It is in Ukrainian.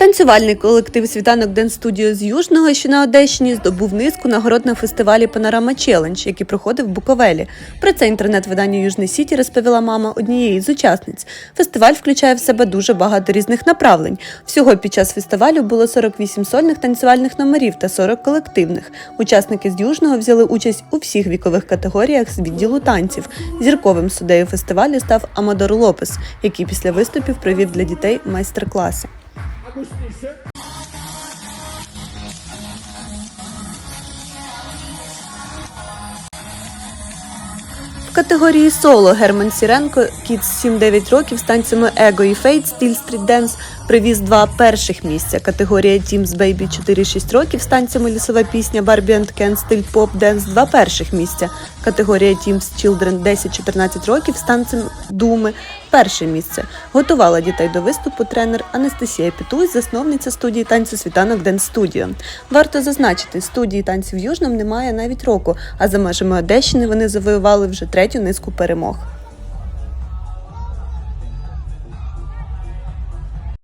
Танцювальний колектив Світанок Ден Студіо з Южного, що на Одещині, здобув низку нагород на фестивалі Панорама Челендж, який проходив в Буковелі. Про це інтернет-видання Южний Сіті розповіла мама однієї з учасниць. Фестиваль включає в себе дуже багато різних направлень. Всього під час фестивалю було 48 сольних танцювальних номерів та 40 колективних. Учасники з Южного взяли участь у всіх вікових категоріях з відділу танців. Зірковим суддею фестивалю став Амадор Лопес, який після виступів провів для дітей майстер-класи. В категорії соло Герман Сіренко кіт 7-9 років з танцями Его і Фейт стиль стріт денс привіз два перших місця. Категорія Teams Baby 4-6 років з танцями лісова пісня Barbie and Ken стиль поп денс два перших місця. Категорія Teams Children 10-14 років з танцем Думи перше місце. Готувала дітей до виступу тренер Анастасія Пітусь, засновниця студії танцю світанок Ден Студіо. Варто зазначити, студії танців Южном немає навіть року, а за межами Одещини вони завоювали вже третю низку перемог.